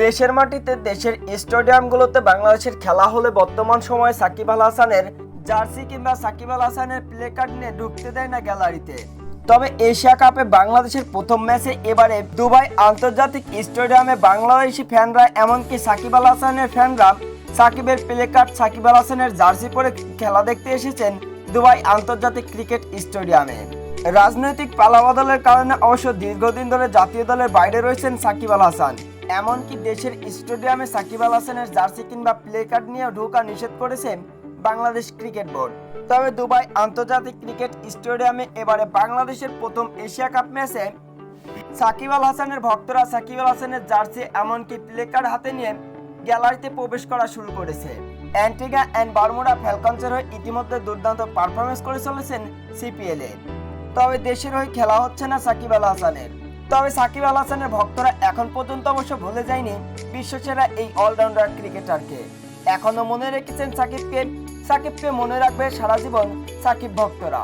দেশের মাটিতে দেশের স্টেডিয়ামগুলোতে বাংলাদেশের খেলা হলে বর্তমান সময়ে সাকিব আল হাসানের জার্সি কিংবা সাকিব আল হাসানের প্লে কার্ড নিয়ে ঢুকতে দেয় না গ্যালারিতে। তবে এশিয়া কাপে বাংলাদেশের প্রথম ম্যাচে এবারে দুবাই আন্তর্জাতিক স্টেডিয়ামে বাংলাদেশি ফ্যানরা এমনকি সাকিব আল হাসানের ফ্যানরা সাকিবের প্লে কার্ড, সাকিব আল হাসানের জার্সি পরে খেলা দেখতে এসেছেন দুবাই আন্তর্জাতিক ক্রিকেট স্টেডিয়ামে। রাজনৈতিক পালাবদলের কারণে অবশ্য দীর্ঘদিন ধরে জাতীয় দলের বাইরে রয়েছেন সাকিব আল হাসান। এমনকি দেশের স্টেডিয়ামে সাকিব আল হাসানের জার্সি কিংবা প্লে কার্ড নিয়ে ঢোকা নিষেধ করেছেন বাংলাদেশ ক্রিকেট বোর্ড। তবে দুবাই আন্তর্জাতিক ক্রিকেট স্টেডিয়ামে এবারে বাংলাদেশের প্রথম এশিয়া কাপ ম্যাচে সাকিব আল হাসানের ভক্তরা সাকিব আল হাসানের জার্সি এমনকি প্লে কার্ড হাতে নিয়ে গ্যালারিতে প্রবেশ করা শুরু করেছে। অ্যান্টিগা অ্যান্ড বারমুডা ফ্যালকনসের হয়ে ইতিমধ্যে দুর্দান্ত পারফরমেন্স করে চলেছেন সিপিএল তবে দেশের হয়ে খেলা হচ্ছে না সাকিব আল হাসানের। তবে সাকিব আল হাসানের ভক্তরা এখন পর্যন্ত অবশ্য ভুলে যায়নি বিশ্বসেরা এই অলরাউন্ডার ক্রিকেটারকে এখনও মনে রেখেছেন সাকিবকে। সাকিবকে মনে রাখবে সারা জীবন সাকিব ভক্তরা।